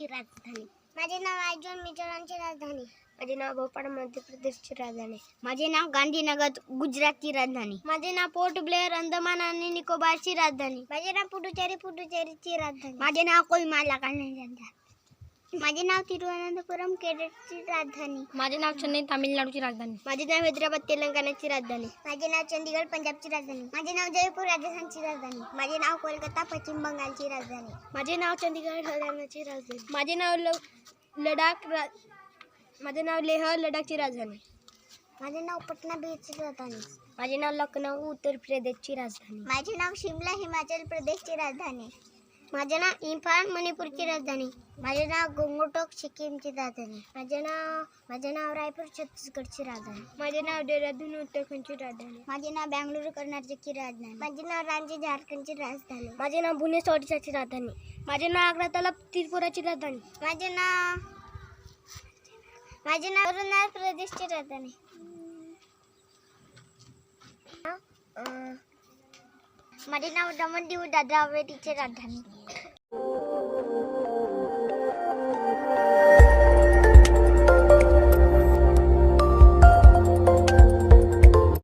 मिझोरामची राजधानी. माझे नाव आयजॉन मिझोरामची राजधानी. माझे नाव भोपाळ मध्य प्रदेशची राजधानी. माझे नाव गांधीनगर गुजरातची राजधानी. माझे नाव पोर्ट ब्लेअर अंदमान आणि निकोबारची राजधानी. माझे नाव पुडुचेरी पुडुचेरीची राजधानी. माझे नाव कोहिमाला राजधानी माझे नाव तिरुवनंतपुरम केरळची राजधानी माझे नाव चेन्नई तामिळनाडूची राजधानी माझे नाव हैदराबाद तेलंगणाची राजधानी माझे नाव चंदीगड पंजाबची राजधानी माझे नाव जयपूर राजस्थानची राजधानी माझे नाव कोलकाता पश्चिम बंगालची राजधानी माझे नाव चंदीगड हरियाणाची राजधानी माझे नाव ल लडाख रा माझे नाव लेह लडाखची राजधानी माझे नाव पटना बीचची राजधानी माझे नाव लखनौ उत्तर प्रदेशची राजधानी माझे नाव शिमला हिमाचल प्रदेशची राजधानी माझे नाव इम्फाळ मणिपूरची राजधानी. माझे नाव गोंगोटोक सिक्कीमची राजधानी. माझे नाव माझे नाव रायपूर छत्तीसगडची राजधानी. माझे नाव देहरादून उत्तराखंडची राजधानी. माझे नाव बँगळुरू कर्नाटकची राजधानी. माझे नाव रांची झारखंडची राजधानी. माझे नाव भुवनेश्वर ओडिशाची राजधानी. माझे नाव आग्रा तलाब त्रिपुराची राजधानी. माझे नाव माझे नाव अरुणाचल प्रदेशची राजधानी. माझे नाव दमन दीव दादरा हवेलीची राजधानी.